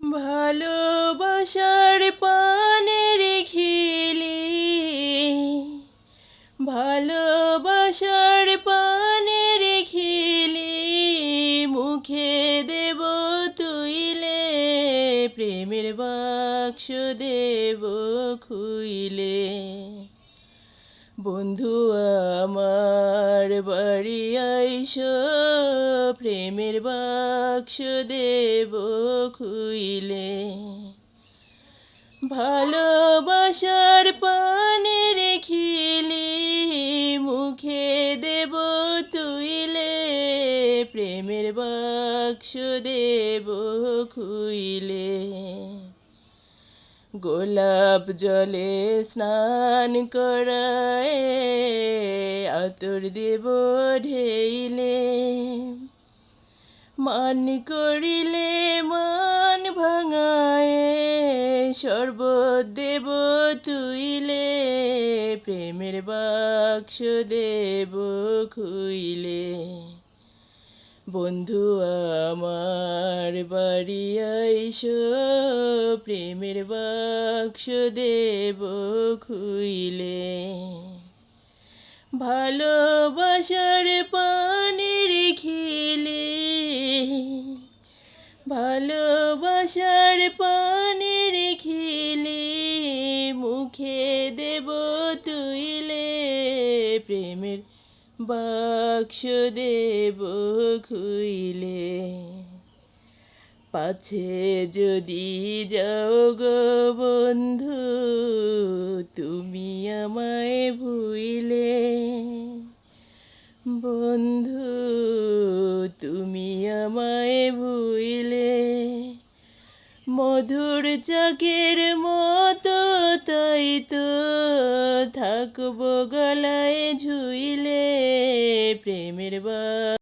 ভালোবাসার পানের খিলি ভালোবাসার পানের খিলি মুখে দেব তুইলে প্রেমের বাক্স দেব খুইলে। বন্ধু আমার, বাড়ি আইস, প্রেমের বাক্স দেব খুইলে। ভালোবাসার পানে খিলি মুখে দেব তুইলে। প্রেমের বাক্স দেব খুইলে। গোলাপ জলে স্নান করায়, আতর দেব ঢেইলে মান করিলে মান ভাঙায়, শরবত দেব তুইলে প্রেমের বাক্স দেব খুইলে। বন্ধু আমার বাড়ি আইস, প্রেমের বাক্স দেব খুইলে। ভালোবাসার পানি খিলে ভালোবাসার পানির খিলে মুখে দেব তুইলে। প্রেমের বাক্স দেব খুইলে। পাছে যদি যাও গো বন্ধু, তুমি আমায় ভুইলে। বন্ধু, তুমি আমায় ভুইলে। মধুর চাকের তাই তো থাকব গলায় ঝুইলে প্রেমের বা